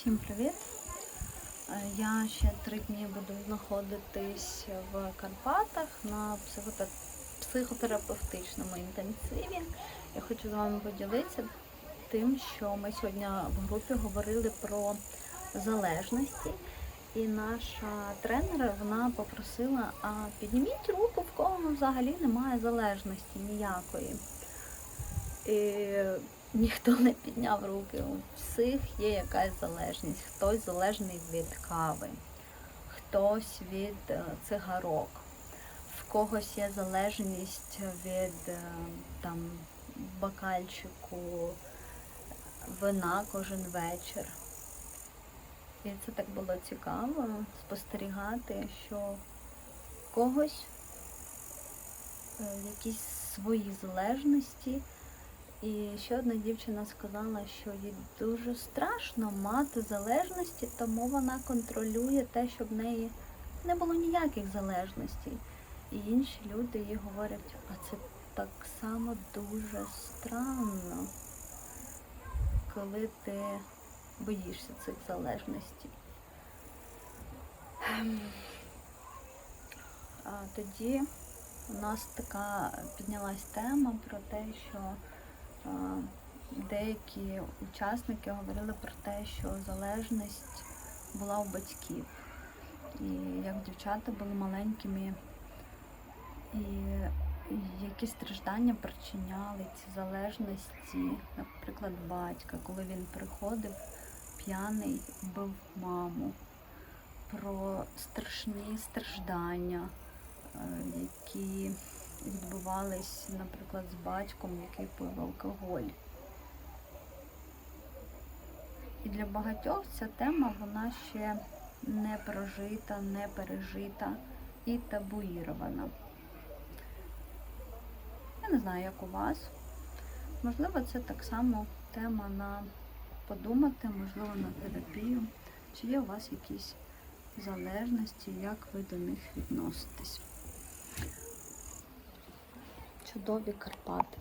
Всім привіт! Е, Я ще три дні буду знаходитись в Карпатах на психотерапевтичному інтенсиві. Я хочу з вами поділитися тим, що ми сьогодні в групі говорили про залежності. І наша тренер вона попросила, а підніміть руку, в кого взагалі немає залежності ніякої. І ніхто не підняв руки. У всіх є якась залежність. Хтось залежний від кави, хтось від е, цигарок, в когось є залежність від е, там, бокальчику вина кожен вечір. І це так було цікаво спостерігати, що в когось е, якісь свої залежності. І ще одна дівчина сказала, що їй дуже страшно мати залежності, тому вона контролює те, щоб в неї не було ніяких залежностей. І інші люди їй говорять, а це так само дуже странно, коли ти боїшся цих залежностей. Ем. А тоді у нас така піднялась тема про те, що деякі учасники говорили про те, що залежність була у батьків. І як дівчата були маленькими, і які страждання причиняли ці залежності, наприклад, батька, коли він приходив п'яний, бив маму, про страшні страждання, е, які відбувались, наприклад, з батьком, який пив алкоголь. І для багатьох ця тема вона ще не прожита, не пережита і табуїрована. Я не знаю, як у вас. Можливо, це так само тема на подумати, можливо, на терапію. Чи є у вас якісь залежності, як ви до них відноситесь? Чудові Карпати.